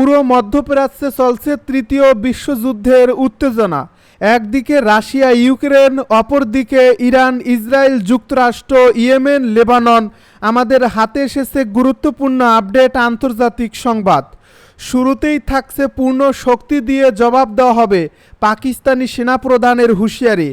পুরো মধ্যপ্রাচ্যে চলছে তৃতীয় বিশ্বযুদ্ধের উত্তেজনা। একদিকে রাশিয়া, ইউক্রেন, অপরদিকে ইরান, ইসরায়েল, যুক্তরাষ্ট্র, ইয়েমেন, লেবানন। আমাদের হাতে এসেছে গুরুত্বপূর্ণ আপডেট আন্তর্জাতিক সংবাদ। শুরুতেই থাকছে পূর্ণ শক্তি দিয়ে জবাব দেওয়া হবে পাকিস্তানি সেনাপ্রধানের হুঁশিয়ারি।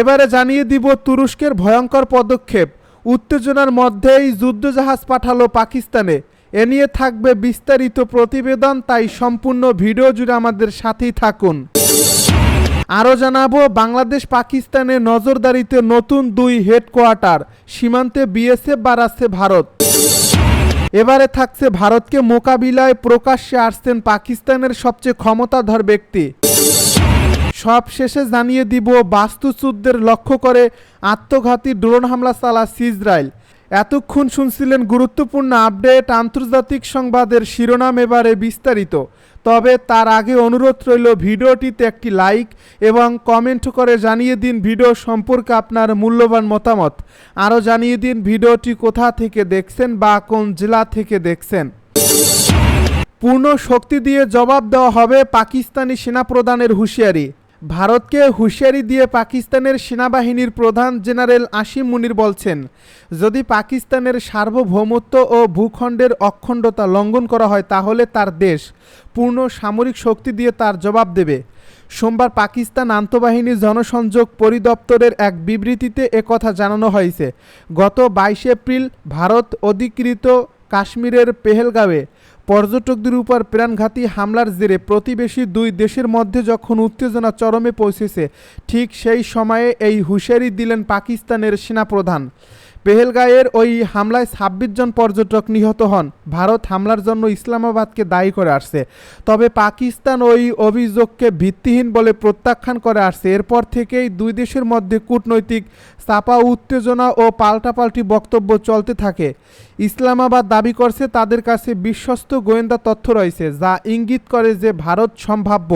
এবারে জানিয়ে দিব তুরস্কের ভয়ঙ্কর পদক্ষেপ। উত্তেজনার মধ্যেই যুদ্ধজাহাজ পাঠালো পাকিস্তানে। এ নিয়ে থাকবে বিস্তারিত প্রতিবেদন, তাই সম্পূর্ণ ভিডিও জুড়ে আমাদের সাথেই থাকুন। আরও জানাব, বাংলাদেশ পাকিস্তানে নজরদারিতে নতুন দুই হেডকোয়ার্টার, সীমান্তে বিএসএফ বাড়াচ্ছে ভারত। এবারে থাকছে ভারতকে মোকাবিলায় প্রকাশ্যে আসছেন পাকিস্তানের সবচেয়ে ক্ষমতাধর ব্যক্তি। সব শেষে জানিয়ে দিব বাস্তুচ্যুতদের লক্ষ্য করে আত্মঘাতী ড্রোন হামলা চালাচ্ছে ইসরায়েল। এতক্ষণ শুনছিলেন গুরুত্বপূর্ণ আপডেট আন্তর্জাতিক সংবাদের শিরোনাম এবারে বিস্তারিত। তবে তার আগে অনুরোধ রইল ভিডিওটিতে একটি লাইক এবং কমেন্ট করে জানিয়ে দিন ভিডিও সম্পর্কে আপনার মূল্যবান মতামত। আরও জানিয়ে দিন ভিডিওটি কোথা থেকে দেখছেন বা কোন জেলা থেকে দেখছেন। পূর্ণ শক্তি দিয়ে জবাব দেওয়া হবে পাকিস্তানি সেনাপ্রধানের হুঁশিয়ারি। ভারতকে হুঁশিয়ারি দিয়ে পাকিস্তানের সেনাবাহিনীর প্রধান জেনারেল আসিম মুনির বলছেন, যদি পাকিস্তানের সার্বভৌমত্ব ও ভূখণ্ডের অখণ্ডতা লঙ্ঘন করা হয় তাহলে তার দেশ পূর্ণ সামরিক শক্তি দিয়ে তার জবাব দেবে। সোমবার পাকিস্তান আন্তঃবাহিনী জনসংযোগ পরিদপ্তরের এক বিবৃতিতে একথা জানানো হয়েছে। গত বাইশে এপ্রিল ভারত অধিকৃত কাশ্মীরের পেহেলগাঁওয়ে পর্যটকদের উপর প্রাণঘাতী হামলার জেরে প্রতিবেশী দুই দেশের মধ্যে যখন উত্তেজনা চরমে পৌঁছেছে, ঠিক সেই সময়ে এই হুঁশিয়ারি দিলেন পাকিস্তানের সেনাপ্রধান। পেহেলগাঁয়ের ওই হামলায় ছাব্বিশ জন পর্যটক নিহত হন। ভারত হামলার জন্য ইসলামাবাদকে দায়ী করে আসছে। তবে পাকিস্তান ওই অভিযোগকে ভিত্তিহীন বলে প্রত্যাখ্যান করে আসছে। এরপর থেকেই দুই দেশের মধ্যে কূটনৈতিক চাপা, উত্তেজনা ও পাল্টাপাল্টি বক্তব্য চলতে থাকে। ইসলামাবাদ দাবি করছে, তাদের কাছে বিশ্বস্ত গোয়েন্দা তথ্য রয়েছে, যা ইঙ্গিত করে যে ভারত সম্ভাব্য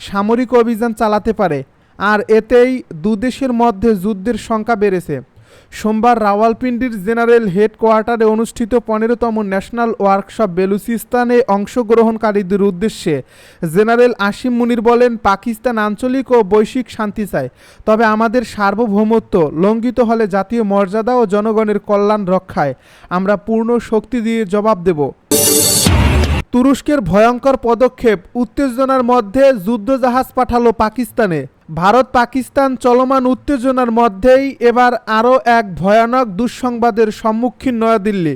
সামরিক অভিযান চালাতে পারে। আর এতেই দুদেশের মধ্যে যুদ্ধের সংখ্যা বেড়েছে। সোমবার রাওয়ালপিন্ডির জেনারেল হেডকোয়ার্টারে অনুষ্ঠিত পনেরোতম ন্যাশনাল ওয়ার্কশপ বেলুচিস্তানে অংশগ্রহণকারীদের উদ্দেশ্যে জেনারেল আসিম মুনির বলেন, পাকিস্তান আঞ্চলিক ও বৈশ্বিক শান্তি চায়, তবে আমাদের সার্বভৌমত্ব লঙ্ঘিত হলে জাতীয় মর্যাদা ও জনগণের কল্যাণ রক্ষায় আমরা পূর্ণ শক্তি দিয়ে জবাব দেব। তুরস্কের ভয়ঙ্কর পদক্ষেপ, উত্তেজনার মধ্যে যুদ্ধজাহাজ পাঠালো পাকিস্তানে। ভারত পাকিস্তান চলমান উত্তেজনার মধ্যেই এবার আরও এক ভয়ানক দুঃসংবাদের সম্মুখীন নয়াদিল্লি।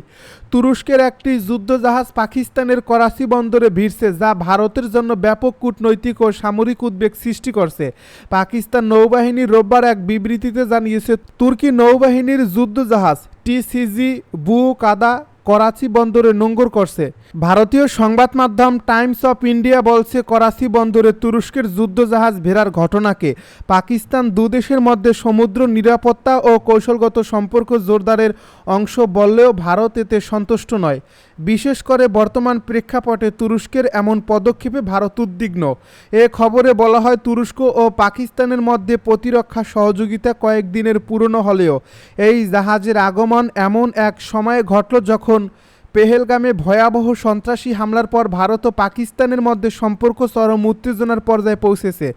তুরস্কের একটি যুদ্ধজাহাজ পাকিস্তানের করাচি বন্দরে ভিড়ছে, যা ভারতের জন্য ব্যাপক কূটনৈতিক ও সামরিক উদ্বেগ সৃষ্টি করছে। পাকিস্তান নৌবাহিনী রোববার এক বিবৃতিতে জানিয়েছে, তুর্কি নৌবাহিনীর যুদ্ধজাহাজ টিসিজি বু কাদা করাচি বন্দরে নোঙ্গর করছে। ভারতীয় সংবাদ মাধ্যম টাইমস অফ ইন্ডিয়া বলছে, করাচি বন্দরে তুরস্কের যুদ্ধজাহাজ ভেরার ঘটনাকে পাকিস্তান দুদেশের মধ্যে সমুদ্র নিরাপত্তা ও কৌশলগত সম্পর্ক জোরদারের অংশ বললেও ভারত এতে সন্তুষ্ট নয়। বিশেষ করে বর্তমান প্রেক্ষাপটে তুরস্কের এমন পদক্ষেপে ভারত উদ্বিগ্ন। এ খবরে বলা হয়, তুরস্ক ও পাকিস্তানের মধ্যে প্রতিরক্ষা সহযোগিতা কয়েকদিনের পুরনো হলেও এই জাহাজের আগমন এমন এক সময়ে ঘটল যখন পেহেলগামে ভয়াবহ সন্ত্রাসী হামলার পর ভারত ও পাকিস্তানের মধ্যে সম্পর্ক চরম উত্তেজনার পর্যায়ে পৌঁছেছে।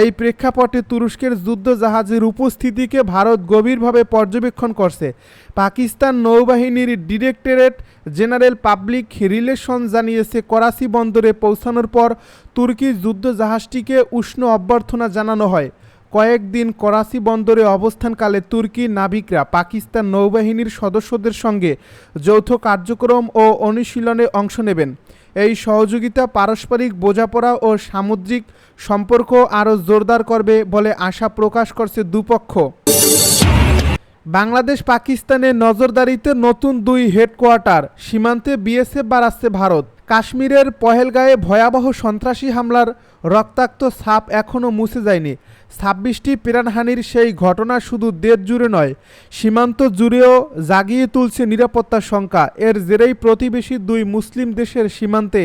এই প্রেক্ষাপটে তুরস্কের যুদ্ধ জাহাজের উপস্থিতিকে ভারত গভীরভাবে পর্যবেক্ষণ করছে। পাকিস্তান নৌবাহিনীর ডিরেক্টরেট জেনারেল পাবলিক রিলেশন জানিয়েছে, করাচি বন্দরে পৌঁছানোর পর তুর্কি যুদ্ধ জাহাজটিকে উষ্ণ অভ্যর্থনা জানানো হয়। কয়েকদিন করাচি বন্দরে অবস্থানকালে তুর্কি নাবিকরা পাকিস্তান নৌবাহিনীর সদস্যদের সঙ্গে যৌথ কার্যক্রম ও অনুশীলনে অংশ নেবেন। এই সহযোগিতা পারস্পরিক বোঝাপড়া ও সামুদ্রিক সম্পর্ক আরও জোরদার করবে বলে আশা প্রকাশ করছে দুপক্ষ। বাংলাদেশ পাকিস্তানে নজরদারিতে নতুন দুই হেডকোয়ার্টার, সীমান্তে বিএসএফ বাড়াচ্ছে ভারত। কাশ্মীরের পহেলগাঁয়ে ভয়াবহ সন্ত্রাসী হামলার রক্তাক্ত ছাপ এখনও মুছে যায়নি। ছাব্বিশটি প্রাণহানির সেই ঘটনা শুধু দেশ জুড়ে নয়, সীমান্ত জুড়েও জাগিয়ে তুলছে নিরাপত্তার শঙ্কা। এর জেরেই প্রতিবেশী দুই মুসলিম দেশের সীমান্তে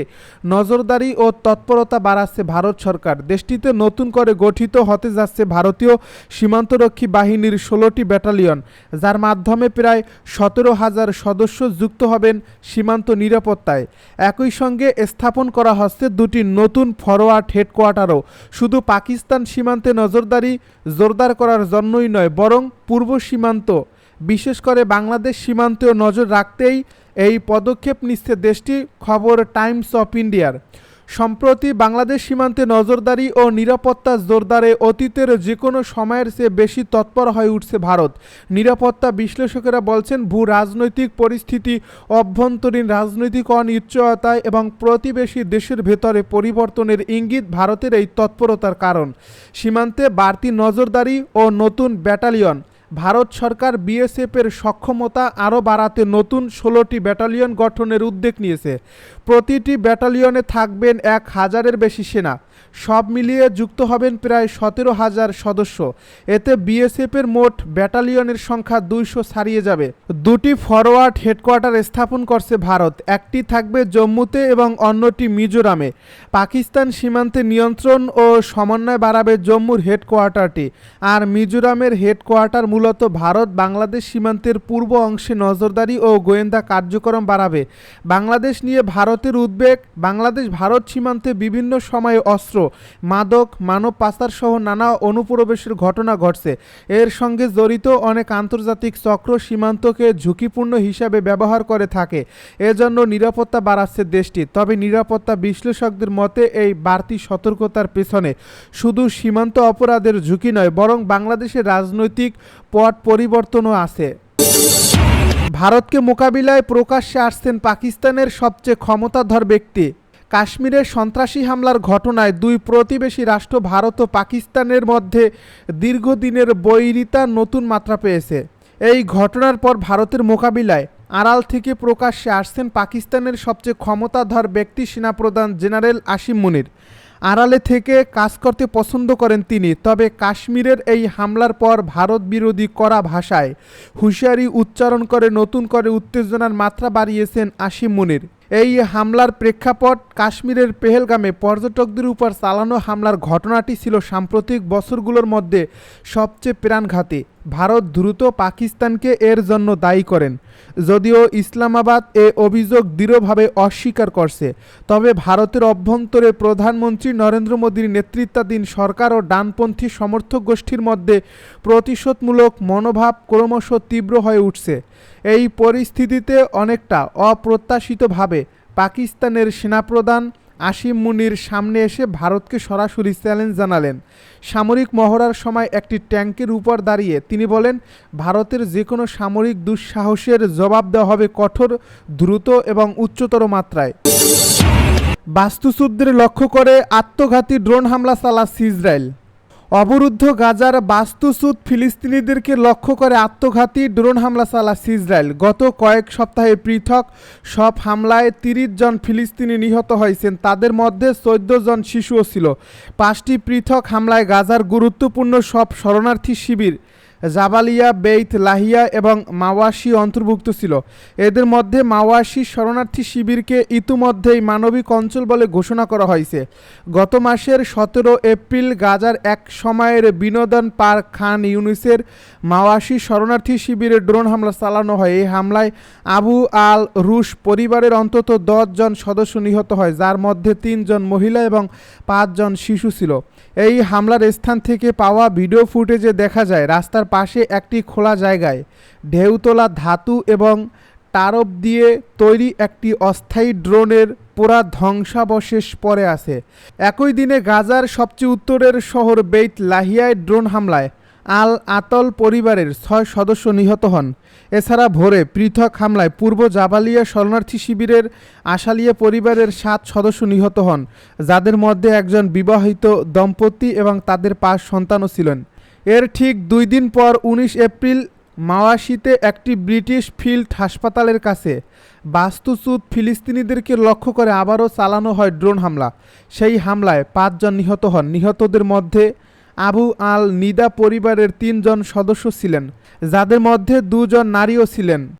নজরদারি ও তৎপরতা বাড়াচ্ছে ভারত সরকার। দেশটিতে নতুন করে গঠিত হতে যাচ্ছে ভারতীয় সীমান্তরক্ষী বাহিনীর ষোলোটি ব্যাটালিয়ন, যার মাধ্যমে প্রায় সতেরো হাজার সদস্য যুক্ত হবেন সীমান্ত নিরাপত্তায়। একই সঙ্গে স্থাপন করা হচ্ছে দুটি নতুন ফরওয়ার্ড হেডকোয়ার্টারও। শুধু পাকিস্তান সীমান্তে নজরদারি জোরদার করার জন্যই নয়, বরং পূর্ব সীমান্ত। বিশেষ করে বাংলাদেশ সীমান্তেও নজর রাখতেই এই পদক্ষেপ নিচ্ছে দেশটি, খবর টাইমস অফ ইন্ডিয়ার। সম্প্রতি বাংলাদেশ সীমান্তে নজরদারি ও নিরাপত্তা জোরদারে অতীতের যে কোনো সময়ের চেয়ে বেশি তৎপর হয়ে উঠছে ভারত। নিরাপত্তা বিশ্লেষকেরা বলছেন, ভূ রাজনৈতিক পরিস্থিতি, অভ্যন্তরীণ রাজনৈতিক অনিশ্চয়তায় এবং প্রতিবেশী দেশের ভেতরে পরিবর্তনের ইঙ্গিত ভারতের এই তৎপরতার কারণ। সীমান্তে বাড়তি নজরদারি ও নতুন ব্যাটালিয়ন ভারত সরকার বিএসএফের সক্ষমতা আরও বাড়াতে নতুন ষোলোটি ব্যাটালিয়ন গঠনের উদ্যোগ নিয়েছে। প্রতিটি ব্যাটালিয়নে থাকবেন এক হাজারের বেশি সেনা। সব মিলিয়ে যুক্ত হবেন প্রায় সতেরো হাজার সদস্য। এতে বিএসএফের মোট ব্যাটালিয়নের সংখ্যা দুইশো ছাড়িয়ে যাবে। দুটি ফরওয়ার্ড হেডকোয়ার্টার স্থাপন করছে ভারত। একটি থাকবে জম্মুতে এবং অন্যটি মিজোরামে। পাকিস্তান সীমান্তে নিয়ন্ত্রণ ও সমন্বয় বাড়াবে জম্মুর হেডকোয়ার্টারটি। আর মিজোরামের হেডকোয়ার্টার মূলত ভারত বাংলাদেশ সীমান্তের পূর্ব অংশে নজরদারি ও গোয়েন্দা কার্যক্রম বাড়াবে। বাংলাদেশ নিয়ে ভারতের উদ্বেগ, বাংলাদেশ ভারত সীমান্তে বিভিন্ন সময়ে অস্ত্র, মাদক, মানব পাচার সহ নানা অনুপ্রবেশের ঘটনা ঘটছে। এর সঙ্গে জড়িত অনেক আন্তর্জাতিক চক্র সীমান্তকে ঝুঁকিপূর্ণ হিসাবে ব্যবহার করে থাকে। এজন্য নিরাপত্তা বাড়াচ্ছে দেশটি। তবে নিরাপত্তা বিশ্লেষকদের মতে, এই বাড়তি সতর্কতার পেছনে শুধু সীমান্ত অপরাধের ঝুঁকি নয়, বরং বাংলাদেশের রাজনৈতিক পট পরিবর্তনও আছে। ভারতকে মোকাবিলায় প্রকাশ্যে আসছেন পাকিস্তানের সবচেয়ে ক্ষমতাধর ব্যক্তি। কাশ্মীরের সন্ত্রাসী হামলার ঘটনায় দুই প্রতিবেশী রাষ্ট্র ভারত ও পাকিস্তানের মধ্যে দীর্ঘদিনের বৈরিতা নতুন মাত্রা পেয়েছে। এই ঘটনার পর ভারতের মোকাবিলায় আড়াল থেকে প্রকাশ্যে আসছেন পাকিস্তানের সবচেয়ে ক্ষমতাধর ব্যক্তি সেনাপ্রধান জেনারেল আসিম মুনির। আড়ালে থেকে কাজ করতে পছন্দ করেন তিনি। তবে কাশ্মীরের এই হামলার পর ভারত বিরোধী করা ভাষায় হুঁশিয়ারি উচ্চারণ করে নতুন করে উত্তেজনার মাত্রা বাড়িয়েছেন আসিম মুনির। এই হামলার প্রেক্ষাপট কাশ্মীরের পেহেলগামে পর্যটকদের উপর চালানো হামলার ঘটনাটি ছিল সাম্প্রতিক বছরগুলোর মধ্যে সবচেয়ে প্রাণঘাতী। ভারত দ্রুত পাকিস্তানকে এর জন্য দায়ী করেন। যদিও ইসলামাবাদ এ অভিযোগ দৃঢ়ভাবে অস্বীকার করছে, তবে ভারতের অভ্যন্তরে প্রধানমন্ত্রী নরেন্দ্র মোদীর নেতৃত্বাধীন সরকার ও ডানপন্থী সমর্থক গোষ্ঠীর মধ্যে প্রতিশোধমূলক মনোভাব ক্রমশ তীব্র হয়ে উঠছে। এই পরিস্থিতিতে অনেকটা অপ্রত্যাশিতভাবে পাকিস্তানের সেনাপ্রধান আসিম মুনির সামনে এসে ভারতকে সরাসরি চ্যালেঞ্জ জানালেন। সামরিক মহড়ার সময় একটি ট্যাঙ্কের উপর দাঁড়িয়ে তিনি বলেন, ভারতের যে কোনো সামরিক দুঃসাহসের জবাব দেওয়া হবে কঠোর, দ্রুত এবং উচ্চতর মাত্রায়। বাস্তুচ্যুতদের লক্ষ্য করে আত্মঘাতী ড্রোন হামলা চালাচ্ছে ইসরায়েল। অবরুদ্ধ গাজার বাস্তুচ্যুত ফিলিস্তিনিদেরকে লক্ষ্য করে আত্মঘাতী ড্রোন হামলা চালাচ্ছে ইসরায়েল। গত কয়েক সপ্তাহে পৃথক সব হামলায় তিরিশ জন ফিলিস্তিনি নিহত হয়েছেন। তাদের মধ্যে চোদ্দ জন শিশুও ছিল। পাঁচটি পৃথক হামলায় গাজার গুরুত্বপূর্ণ সব শরণার্থী শিবির জাবালিয়া, বেইত, লাহিয়া এবং মাওয়াশি অন্তর্ভুক্ত ছিল। এদের মধ্যে মাওয়াশি শরণার্থী শিবিরকে ইতিমধ্যেই মানবিক অঞ্চল বলে ঘোষণা করা হয়েছে। গত মাসের সতেরো এপ্রিল গাজার এক সময়ের বিনোদন পার্ক খান ইউনিসের মাওয়াশি শরণার্থী শিবিরে ড্রোন হামলা চালানো হয়। এই হামলায় আবু আল রুশ পরিবারের অন্তত জন সদস্য নিহত হয়, যার মধ্যে তিনজন মহিলা এবং পাঁচজন শিশু ছিল। এই হামলার স্থান থেকে পাওয়া ভিডিও ফুটেজে দেখা যায়, রাস্তার পাশে একটি খোলা জায়গায় ঢেউতলা ধাতু এবং টারপ দিয়ে তৈরি একটি অস্থায়ী ড্রোনের পুরা ধ্বংসাবশেষ পরে আছে। একই দিনে গাজার সবচেয়ে উত্তরের শহর বেইত লাহিয়ায় ড্রোন হামলায় আল আতল পরিবারের ছয় সদস্য নিহত হন। এছাড়া ভোরে পৃথক হামলায় পূর্ব জাবালিয়া শরণার্থী শিবিরের আশালিয়া পরিবারের সাত সদস্য নিহত হন, যাদের মধ্যে একজন বিবাহিত দম্পতি এবং তাদের পাঁচ সন্তানও ছিলেন। এর ঠিক দুই দিন পর উনিশ এপ্রিল মাওয়াশিতে একটি ব্রিটিশ ফিল্ড হাসপাতালের কাছে বাস্তুচ্যুত ফিলিস্তিনিদেরকে লক্ষ্য করে আবারও চালানো হয় ড্রোন হামলা। সেই হামলায় পাঁচজন নিহত হন। নিহতদের মধ্যে আবু আল নিদা পরিবারের তিনজন সদস্য ছিলেন, যাদের মধ্যে দুজন নারীও ছিলেন।